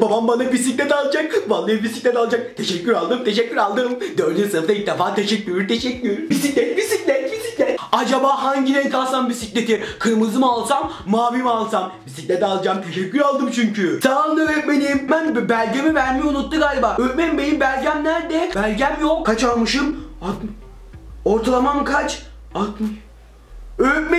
Babam bana bisiklet alacak. Vallahi bisiklet alacak. Teşekkür aldım, teşekkür aldım. Dördüncü sınıfta ilk defa teşekkür, teşekkür. Bisiklet, bisiklet, bisiklet. Acaba hangi renk alsam bisikleti? Kırmızı mı alsam, mavi mi alsam? Bisiklet alacağım, teşekkür aldım çünkü. Sağ olun öğretmenim. Ben belgemi vermeyi unuttu galiba. Öğretmenim benim belgem nerede? Belgem yok. Kaç almışım? 60. Ortalamam kaç? 60.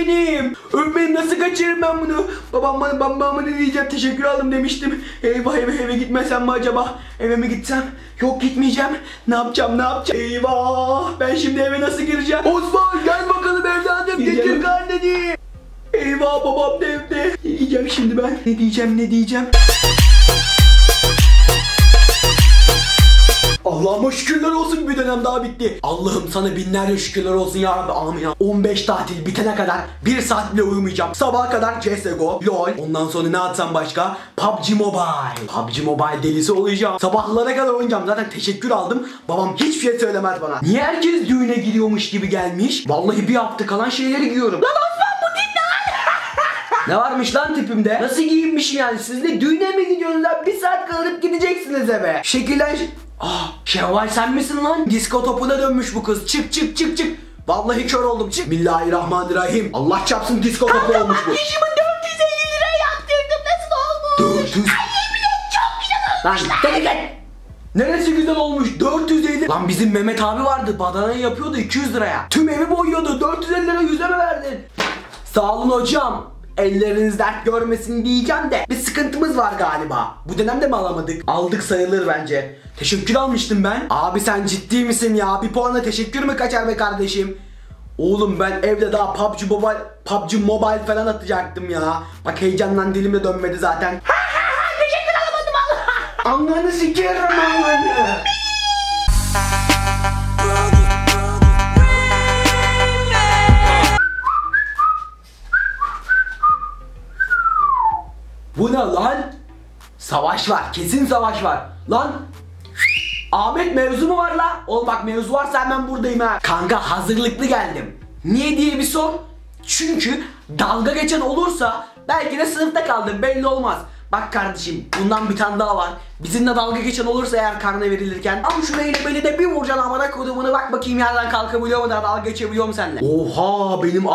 Öğretmenim! Öğretmenim nasıl kaçırırım ben bunu? Babam bana babama ne diyeceğim teşekkür aldım demiştim. Eyvah eve eve gitmesem mi acaba? Eve mi gitsem? Yok gitmeyeceğim. Ne yapacağım ne yapacağım? Eyvah! Ben şimdi eve nasıl gireceğim? Osman gel bakalım evladım getir karneni. Eyvah babam da evde. Ne diyeceğim şimdi ben? Ne diyeceğim ne diyeceğim? Allah'ıma şükürler olsun bir dönem daha bitti. Allah'ım sana binlerce şükürler olsun ya Rabbi amin ya. 15 tatil bitene kadar bir saat bile uyumayacağım. Sabaha kadar CSGO, LOL. Ondan sonra ne atsam başka? PUBG Mobile. PUBG Mobile delisi olacağım. Sabahlara kadar oynayacağım. Zaten teşekkür aldım. Babam hiçbir şey söylemez bana. Niye herkes düğüne gidiyormuş gibi gelmiş? Vallahi bir hafta kalan şeyleri giyiyorum. Lan Ne varmış lan tipimde? Nasıl giyinmişim yani? Siz de düğüne mi gidiyorsunuz lan? Bir saat kalıp gideceksiniz eve. Şekiller... Ah Şevval sen misin lan? Disko topuna dönmüş bu kız. Çık çık çık çık. Vallahi kör oldum çık. Bismillahirrahmanirrahim. Allah çarpsın disko topu olmuş bu. Yaşımı 450 liraya yaptırdım nasıl olmuş? 400. Lan deli git. Neresi güzel olmuş? 450. Lan bizim Mehmet abi vardı. Badana yapıyordu 200 liraya. Tüm evi boyuyordu. 450 lira yüze mi verdin? Sağ olun hocam. Elleriniz dert görmesin diyeceğim de bir sıkıntımız var galiba. Bu dönemde mi alamadık? Aldık sayılır bence. Teşekkür almıştım ben. Abi sen ciddi misin ya? Bir puanla teşekkür mü kaçar be kardeşim? Oğlum ben evde daha PUBG Mobile, PUBG Mobile falan atacaktım ya. Bak heyecandan dilim de dönmedi zaten. Teşekkür alamadım Allah. Ananı sikerim ananı. Bu ne lan? Savaş var. Kesin savaş var. Lan Ahmet mevzu mu var la? Oğlum bak mevzu varsa hemen buradayım ha. Kanka hazırlıklı geldim. Niye diye bir sor. Çünkü dalga geçen olursa belki de sınıfta kaldım belli olmaz. Bak kardeşim bundan bir tane daha var. Bizimle dalga geçen olursa eğer karne verilirken am şurayla beni de bir vuracaksın amına koduğumunu bak bakayım yerden kalkabiliyor mu da dalga geçebiliyor mu seninle? Oha benim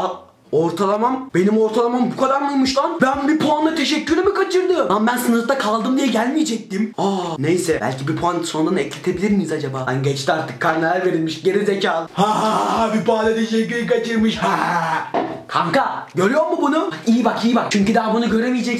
Ortalamam, benim ortalamam bu kadar mıymış lan? Ben bir puanla teşekkürü mü kaçırdım? Lan ben sınıfta kaldım diye gelmeyecektim. Aa neyse belki bir puan sonradan ekletebilir miyiz acaba? Lan geçti artık karneler verilmiş geri zekalı. Ha ha ha bir puanla teşekkürü kaçırmış. Ha. Kanka görüyor musun bunu? Bak, iyi bak iyi bak. Çünkü daha bunu göremeyeceksin.